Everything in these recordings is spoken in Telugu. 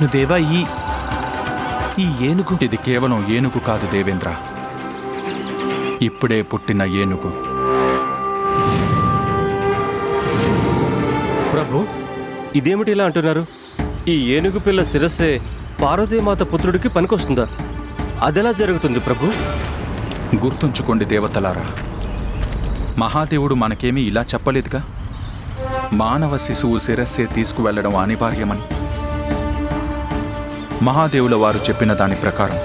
విష్ణుదేవ ఈ ఈ ఏనుగు? ఇది కేవలం ఏనుగు కాదు దేవేంద్ర. ఇప్పుడే పుట్టిన ఏనుగు. ప్రభు ఇదేమిటి ఇలా అంటున్నారు? ఈ ఏనుగు పిల్ల శిరస్సే పార్వతీమాత పుత్రుడికి పనికొస్తుందా? అదెలా జరుగుతుంది ప్రభు? గుర్తుంచుకోండి దేవతలారా మహాదేవుడు మనకేమీ ఇలా చెప్పలేదుగా? మానవ శిశువు శిరస్సే తీసుకువెళ్ళడం అనివార్యమని. మహాదేవుల వారు చెప్పిన దాని ప్రకారం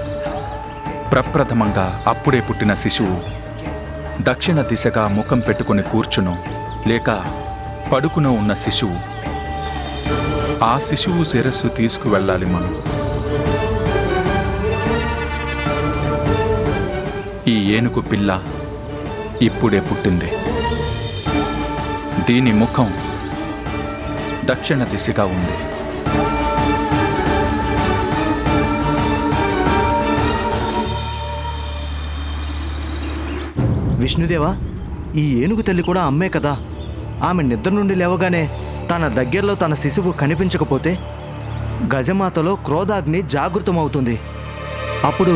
ప్రప్రథమంగా అప్పుడే పుట్టిన శిశువు దక్షిణ దిశగా ముఖం పెట్టుకుని కూర్చునో లేక పడుకునో ఉన్న శిశువు ఆ శిశువు శిరస్సు తీసుకువెళ్ళాలి మనం. ఈ ఏనుగు పిల్ల ఇప్పుడే పుట్టింది. దీని ముఖం దక్షిణ దిశగా ఉంది. విష్ణుదేవా ఈ ఏనుగు తల్లి కూడా అమ్మే కదా. ఆమె నిద్ర నుండి లేవగానే తన దగ్గరలో తన శిశువు కనిపించకపోతే గజమాతలో క్రోధాగ్ని జాగృతమవుతుంది. అప్పుడు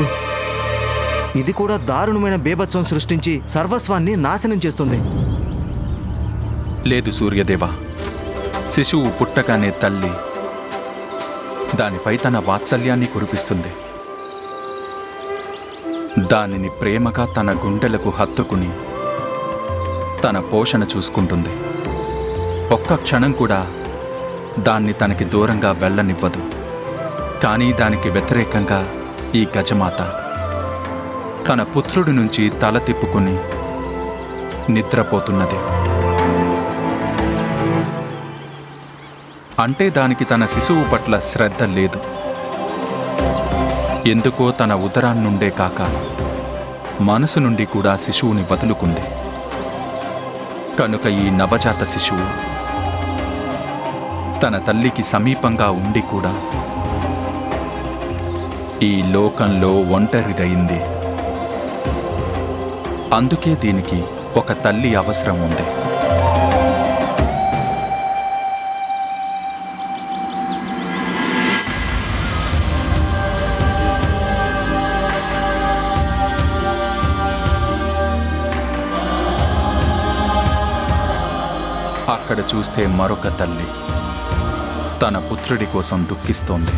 ఇది కూడా దారుణమైన బీభత్సం సృష్టించి సర్వస్వాన్ని నాశనం చేస్తుంది. లేదు సూర్యదేవ శిశువు పుట్టగానే తల్లి దానిపై తన వాత్సల్యాన్ని కురిపిస్తుంది. దానిని ప్రేమగా తన గుండెలకు హత్తుకుని తన పోషణ చూసుకుంటుంది. ఒక్క క్షణం కూడా దాన్ని తనకి దూరంగా వెళ్ళనివ్వదు. కానీ దానికి వ్యతిరేకంగా ఈ గజమాత తన పుత్రుడి నుంచి తల తిప్పుకుని నిద్రపోతున్నది. అంటే దానికి తన శిశువు పట్ల శ్రద్ధ లేదు. ఎందుకో తన ఉదరాన్నుండే కాక మనసు నుండి కూడా శిశువుని వదులుకుంది. కనుక ఈ నవజాత శిశువు తన తల్లికి సమీపంగా ఉండి కూడా ఈ లోకంలో ఒంటరిదయింది. అందుకే దీనికి ఒక తల్లి అవసరం ఉంది అక్కడ చూస్తే మరొక తల్లి తన పుత్రుడి కోసం దుఃఖిస్తోంది.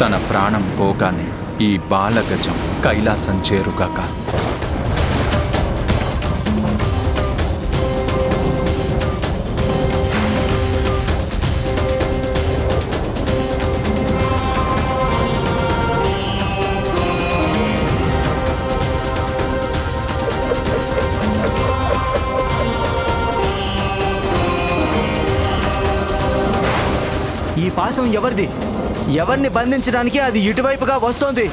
తన ప్రాణం పోగానే ఈ బాలగజం కైలాసం చేరుగాక. ఈ పాసం ఎవరిది? ఎవరిని బంధించడానికి అది ఇటువైపుగా వస్తోంది.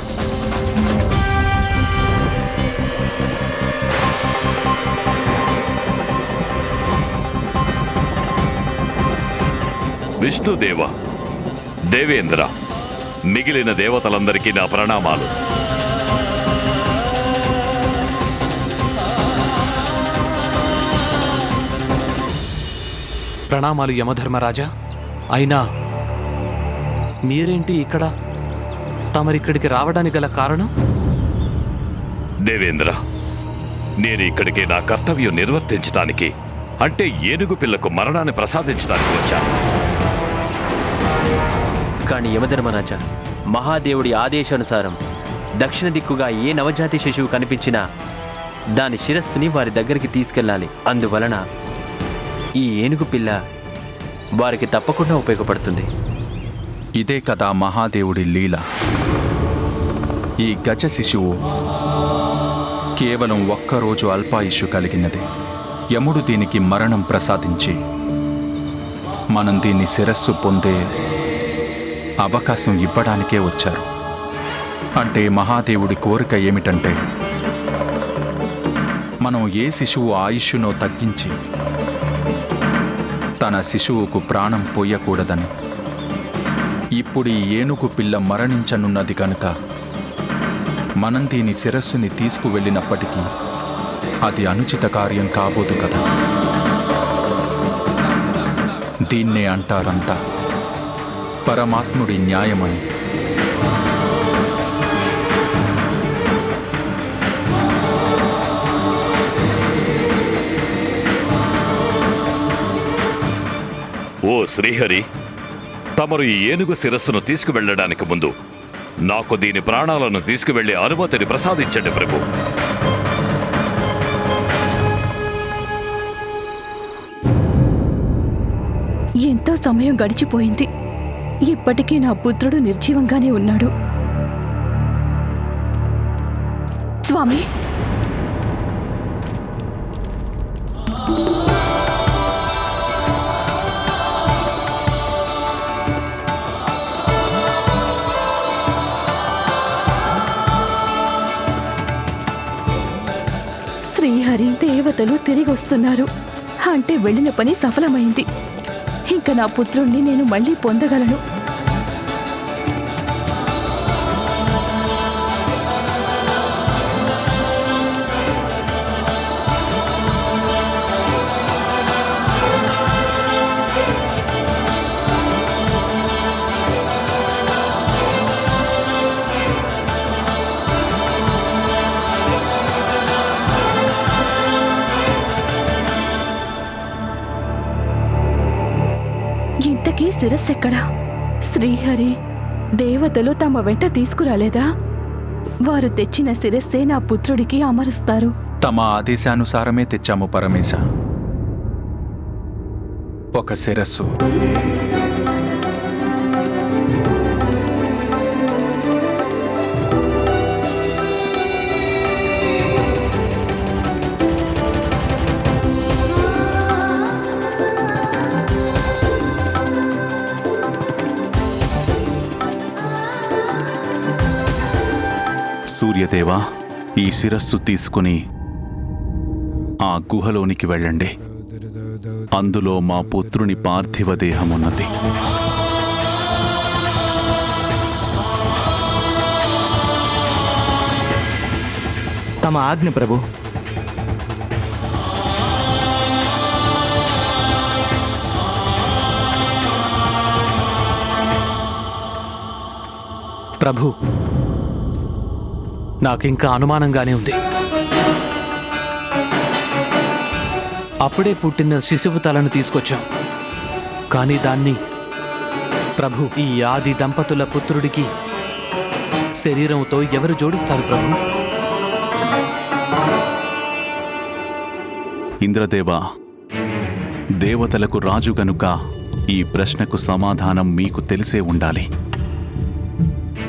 విష్ణుదేవ దేవేంద్ర మిగిలిన దేవతలందరికీ నా ప్రణామాలు. ప్రణామాలు యమధర్మరాజా అయినా మీరేంటి ఇక్కడ? తమరిక్కడికి రావడానికి గల కారణం? దేవేంద్ర నేను ఇక్కడికి నా కర్తవ్యం నిర్వర్తించడానికి అంటే ఏనుగు పిల్లకు మరణాన్ని ప్రసాదించడానికి వచ్చాను కానీ యమధర్మరాజా మహాదేవుడి ఆదేశానుసారం దక్షిణ దిక్కుగా ఏ నవజాతి శిశువు కనిపించినా దాని శిరస్సుని వారి దగ్గరికి తీసుకెళ్ళాలి. అందువలన ఈ ఏనుగు పిల్ల వారికి తప్పకుండా ఉపయోగపడుతుంది. ఇదే కదా మహాదేవుడి లీల. ఈ గజ శిశువు కేవలం ఒక్కరోజు అల్పాయుషు కలిగినది. యముడు దీనికి మరణం ప్రసాదించి మనం దీన్ని శిరస్సు పొందే అవకాశం ఇవ్వడానికే వచ్చారు. అంటే మహాదేవుడి కోరిక ఏమిటంటే మనం ఏ శిశువు ఆయుష్నో తగ్గించి తన శిశువుకు ప్రాణం పోయకూడదని. ఇప్పుడు ఈ ఏనుగు పిల్ల మరణించనున్నది కనుక మనం దీని శిరస్సుని తీసుకువెళ్ళినప్పటికీ అది అనుచిత కార్యం కాబోదు కదా. దీన్నే అంటారంతా. పరమాత్ముడి న్యాయమని. ఓ శ్రీహరి తమరు ఈ ఏనుగు శిరస్సును తీసుకువెళ్ళడానికి ముందు నాకు దీని ప్రాణాలను తీసుకువెళ్ళే అనుమతిని ప్రసాదించండి ప్రభు. ఎంతో సమయం గడిచిపోయింది. ఇప్పటికీ నా పుత్రుడు నిర్జీవంగానే ఉన్నాడు. స్వామి! శ్రీహరి దేవతలు తిరిగి వస్తున్నారు. అంటే వెళ్ళిన పని సఫలమైంది. ఇంకా నా పుత్రుణ్ణి నేను మళ్ళీ పొందగలను. శిరస్సెక్కడా శ్రీహరి దేవతలు తమ వెంట తీసుకురాలేదా? వారు తెచ్చిన శిరస్సే నా పుత్రుడికి అమరుస్తారు. తమ ఆదేశానుసారమే తెచ్చాము పరమేశ. ఒక శిరస్సు. సూర్యదేవా ఈ శిరస్సు తీసుకుని ఆ గుహలోనికి వెళ్ళండి. అందులో మా పుత్రుని పార్థివ దేహమున్నది. తమ ఆజ్ఞ ప్రభు. ప్రభు నాకింకా అనుమానంగానే ఉంది. అప్పుడే పుట్టిన శిశువు తలను తీసుకొచ్చాం. కానీ దాన్ని ప్రభు ఈ ఆది దంపతుల పుత్రుడికి శరీరంతో ఎవరు జోడిస్తారు ప్రభు? ఇంద్రదేవా దేవతలకు రాజు గనుక ఈ ప్రశ్నకు సమాధానం మీకు తెలిసే ఉండాలి.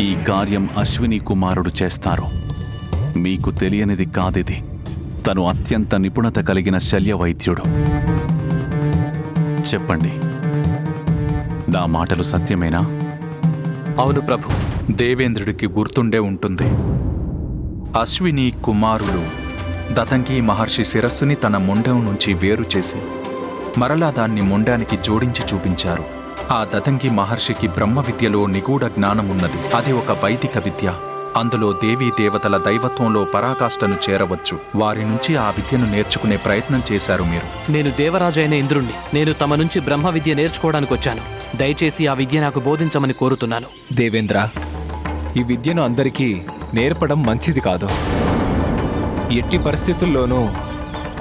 ఈ కార్యం అశ్విని కుమారుడు చేస్తారు? మీకు తెలియనిది కాదిది. తను అత్యంత నిపుణత కలిగిన శల్య వైద్యుడు చెప్పండి. నా మాటలు సత్యమేనా? అవును ప్రభు. దేవేంద్రుడికి గుర్తుండే ఉంటుంది. అశ్విని కుమారుడు దతంగి మహర్షి శిరస్సుని తన ముండం నుంచి వేరు చేసి మరలా దాన్ని ముండానికి జోడించి చూపించారు. ఆ దతంగి మహర్షికి బ్రహ్మ విద్యలో నిగూఢ జ్ఞానమున్నది. అది ఒక వైదిక విద్య. అందులో దేవీ దేవతల దైవత్వంలో పరాకాష్ఠను చేరవచ్చు. వారి నుంచి ఆ విద్యను నేర్చుకునే ప్రయత్నం చేశారు మీరు. నేను దేవరాజైన ఇంద్రుణ్ణి. నేను తమ నుంచి బ్రహ్మ విద్య నేర్చుకోవడానికి వచ్చాను దయచేసి ఆ విద్య నాకు బోధించమని కోరుతున్నాను. దేవేంద్ర ఈ విద్యను అందరికీ నేర్పడం మంచిది కాదు. ఎట్టి పరిస్థితుల్లోనూ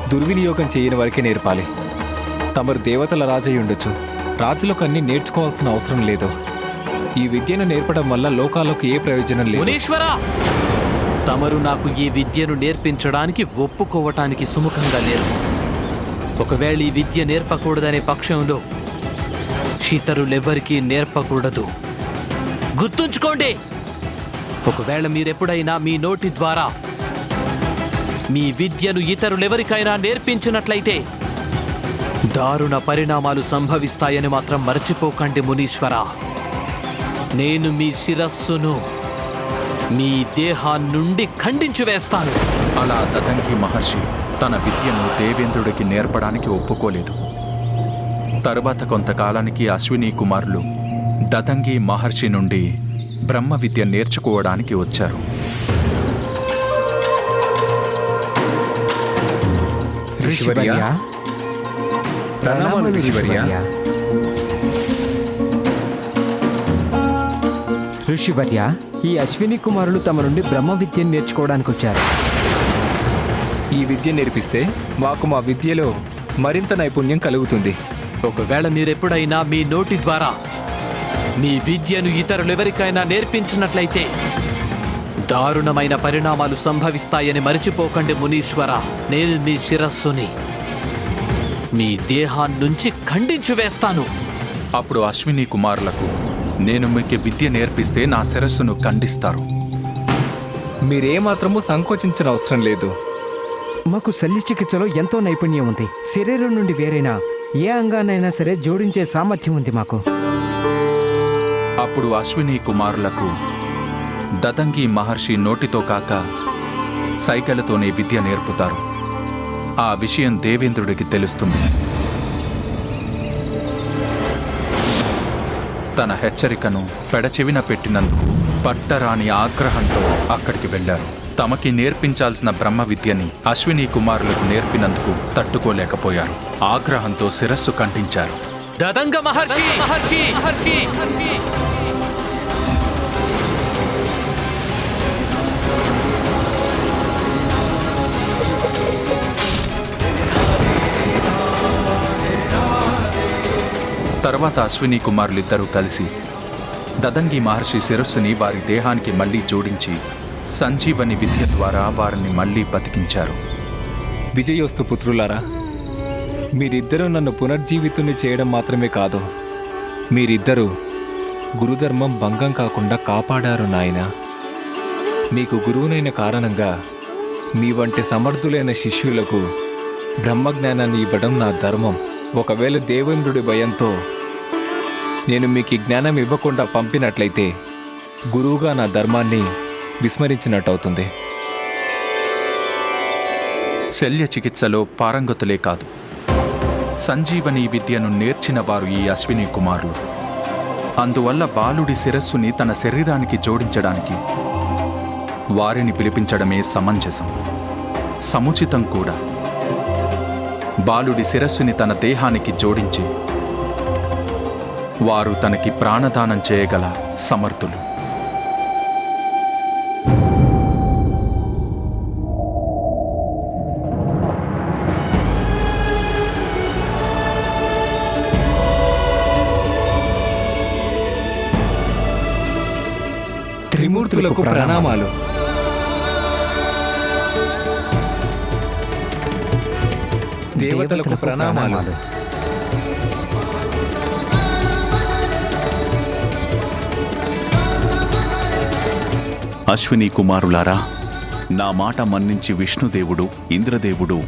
దుర్వినియోగం చేయని వారికే నేర్పాలి. తమరు దేవతల రాజై ఉండొచ్చు రాజులకు అన్ని నేర్చుకోవాల్సిన అవసరం లేదు. ఈ విద్యను నేర్పడం వల్ల లోకాలకు ఏ ప్రయోజనం లేదు. తమరు నాకు ఈ విద్యను నేర్పించడానికి ఒప్పుకోవటానికి సుముఖంగా లేరు. ఒకవేళ ఈ విద్య నేర్పకూడదనే పక్షంలో ఇతరులెవ్వరికీ నేర్పకూడదు. గుర్తుంచుకోండి! ఒకవేళ మీరెప్పుడైనా మీ నోటి ద్వారా మీ విద్యను ఇతరులెవరికైనా నేర్పించినట్లయితే దారుణ పరిణామాలు సంభవిస్తాయని మాత్రం మర్చిపోకండి మునీశ్వరా. నేను మీ శిరస్సును మీ దేహాన్నుండి ఖండించి వేస్తాను. అలా దతంగి మహర్షి తన విద్యను దేవేంద్రుడికి నేర్పడానికి ఒప్పుకోలేదు. తరువాత కొంతకాలానికి అశ్విని కుమారులు దతంగి మహర్షి నుండి బ్రహ్మ విద్య నేర్చుకోవడానికి వచ్చారు. ఋషివర్య ప్రణామాలు ఋషివర్య ఋషివర్య ఈ అశ్విని కుమారులు తమ నుండి బ్రహ్మ విద్యను నేర్చుకోవడానికి వచ్చారు. ఈ విద్య నేర్పిస్తే మాకు మా విద్యలో మరింత నైపుణ్యం కలుగుతుంది. ఒకవేళ మీరెప్పుడైనా మీ నోటి ద్వారా మీ విద్యను ఇతరులెవరికైనా నేర్పించినట్లయితే దారుణమైన పరిణామాలు సంభవిస్తాయని మరిచిపోకండి మునీశ్వర. నేను మీ శిరస్సుని. మీ దేహాన్నుంచి ఖండించి వేస్తాను. అప్పుడు అశ్విని కుమారులకు నేను మీకు విద్య నేర్పిస్తే నా శిరస్సును ఖండిస్తారు. మీరేమాత్రమూ సంకోచించిన అవసరం లేదు. మాకు శల్య చికిత్సలో ఎంతో నైపుణ్యం ఉంది. శరీరం నుండి వేరైనా ఏ అంగానైనా సరే జోడించే సామర్థ్యం ఉంది మాకు. అప్పుడు అశ్విని కుమారులకు దతంగి మహర్షి నోటితో కాక సైగలతోనే విద్య నేర్పుతారు. ఆ విషయం దేవేంద్రుడికి తెలుస్తుంది. తన హెచ్చరికను పెడచెవిన పెట్టినందుకు పట్టరాని ఆగ్రహంతో అక్కడికి వెళ్ళారు తమకి నేర్పించాల్సిన బ్రహ్మ విద్యని అశ్విని కుమారులకు నేర్పినందుకు తట్టుకోలేకపోయారు. ఆగ్రహంతో శిరస్సు ఖండించారు దదంగ మహర్షి! మహర్షి! మహర్షి! తర్వాత అశ్విని కుమారులిద్దరూ కలిసి దదంగి మహర్షి శిరస్సుని వారి దేహానికి మళ్ళీ జోడించి సంజీవని విద్య ద్వారా వారిని మళ్ళీ బతికించారు. విజయోస్తు పుత్రులారా మీరిద్దరూ నన్ను పునర్జీవితుని చేయడం మాత్రమే కాదు మీరిద్దరూ గురుధర్మం భంగం కాకుండా కాపాడారు నాయన. మీకు గురువునైన కారణంగా మీ వంటి సమర్థులైన శిష్యులకు బ్రహ్మజ్ఞానాన్ని ఇవ్వడం నా ధర్మం. ఒకవేళ దేవేంద్రుడి భయంతో నేను మీకు జ్ఞానం ఇవ్వకుండా పంపినట్లయితే గురువుగా నా ధర్మాన్ని విస్మరించినట్టవుతుంది. శల్య చికిత్సలో పారంగతులే కాదు. సంజీవని విద్యను నేర్చిన వారు ఈ అశ్విని కుమారులు. అందువల్ల బాలుడి శిరస్సుని తన శరీరానికి జోడించడానికి వారిని పిలిపించడమే సమంజసం. సముచితం కూడా. బాలుడి శిరస్సుని తన దేహానికి జోడించి వారు తనకి ప్రాణదానం చేయగల సమర్థులు. త్రిమూర్తులకు ప్రణామాలు. దేవతలకు ప్రణామాలు. అశ్విని కుమారులారా నా మాట మన్నించి విష్ణుదేవుడు ఇంద్రదేవుడు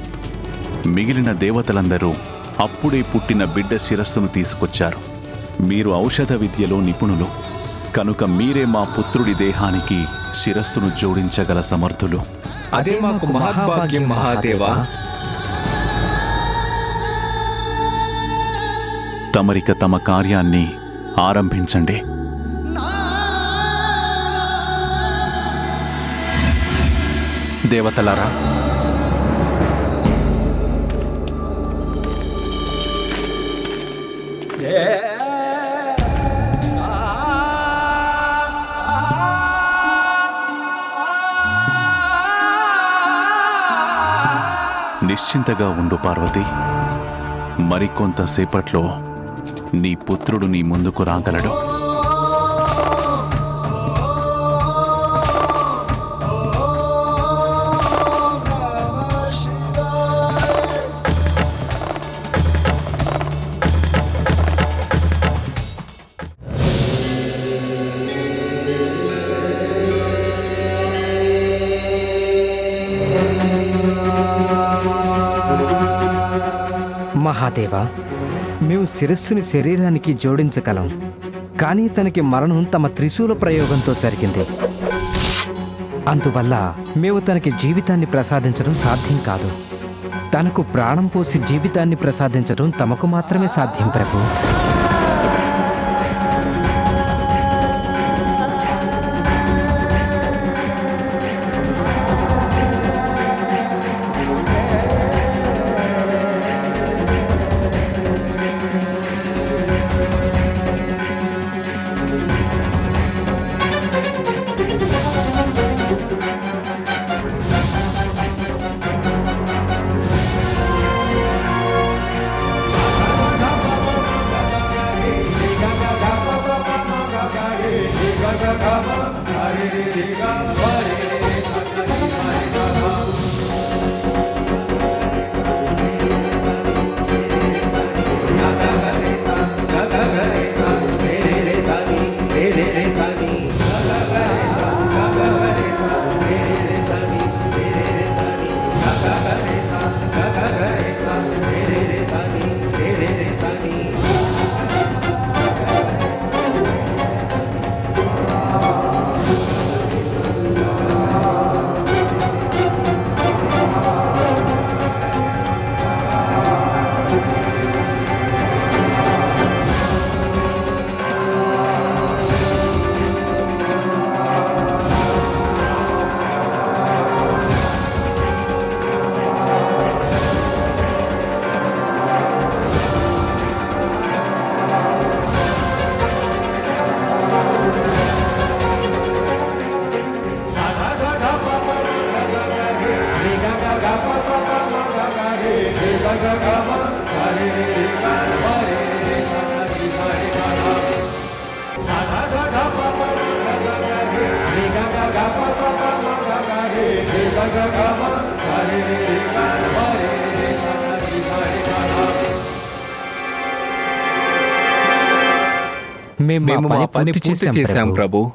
మిగిలిన దేవతలందరూ అప్పుడే పుట్టిన బిడ్డ శిరస్సును తీసుకొచ్చారు. మీరు ఔషధ విద్యలో నిపుణులు. కనుక మీరే మా పుత్రుడి దేహానికి శిరస్సును జోడించగల సమర్థులు. అదే మాకు మహద్భాగ్యం మహాదేవా. తమరిక తమ కార్యాన్ని ఆరంభించండి. దేవతలారా నిశ్చింతగా ఉండు పార్వతి. మరికొంతసేపట్లో నీ పుత్రుడు నీ ముందుకు రాగలడు. శిరస్సుని శరీరానికి జోడించగలం. కానీ తనకి మరణం తమ త్రిశూల ప్రయోగంతో జరిగింది. అందువల్ల మేము తనకి జీవితాన్ని ప్రసాదించడం సాధ్యం కాదు. తనకు ప్రాణం పోసి జీవితాన్ని ప్రసాదించడం తమకు మాత్రమే సాధ్యం ప్రభు. మేము మా పని పూర్తి చేశాం ప్రభు.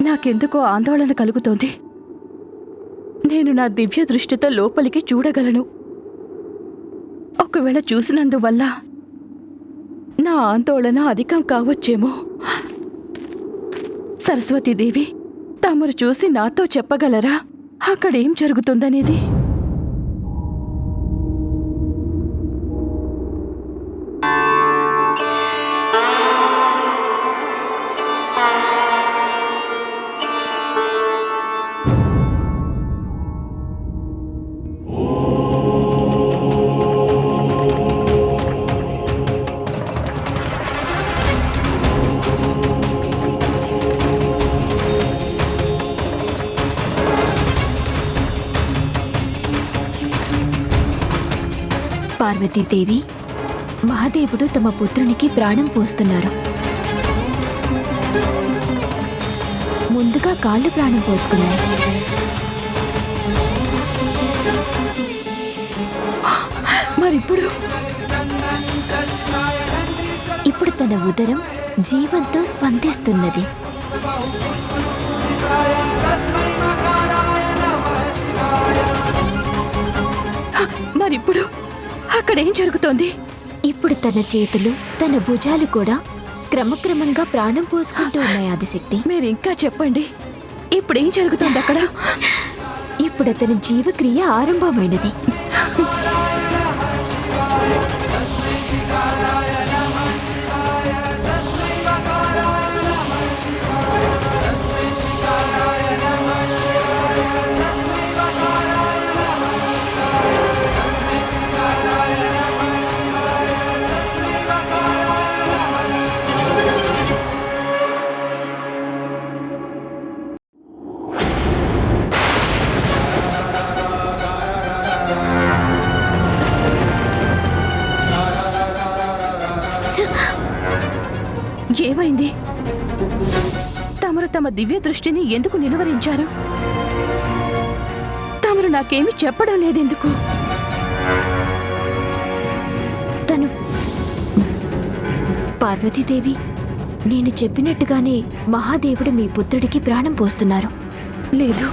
నాకెందుకో ఆందోళన కలుగుతోంది. నేను నా దివ్య దృష్టితో లోపలికి చూడగలను. ఒకవేళ చూసినందువల్ల నా ఆందోళన అధికం కావచ్చేమో. సరస్వతీదేవి తమరు చూసి నాతో చెప్పగలరా? అక్కడేం జరుగుతుందనేది? పార్వతీదేవి మహాదేవుడు తమ పుత్రునికి ప్రాణం పోస్తున్నారు. ముందుగా కాళ్ళు ప్రాణం పోసుకున్నాయి. మరిప్పుడు. ఇప్పుడు తన ఉదరం జీవంతో స్పందిస్తున్నది. మరిప్పుడు. అక్కడేం జరుగుతోంది? ఇప్పుడు తన చేతులు తన భుజాలు కూడా క్రమక్రమంగా ప్రాణం పోసుకుంటూ ఉన్నాయి ఆదిశక్తి. మీరు ఇంకా చెప్పండి. ఇప్పుడేం జరుగుతోంది అక్కడ? ఇప్పుడు అతని జీవక్రియ ఆరంభమైనది. ఏమైంది? తమరు తమ దివ్య దృష్టిని ఎందుకు నిలువరించారు? తమరు నాకేమీ చెప్పడం లేదెందుకు? తను పార్వతీదేవి నేను చెప్పినట్టుగానే మహాదేవుడు మీ పుత్రుడికి ప్రాణం పోస్తున్నారు. లేదు.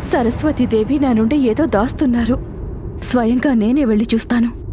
సరస్వతీదేవి నా నుండి ఏదో దాస్తున్నారు. స్వయంగా నేనే వెళ్ళి చూస్తాను.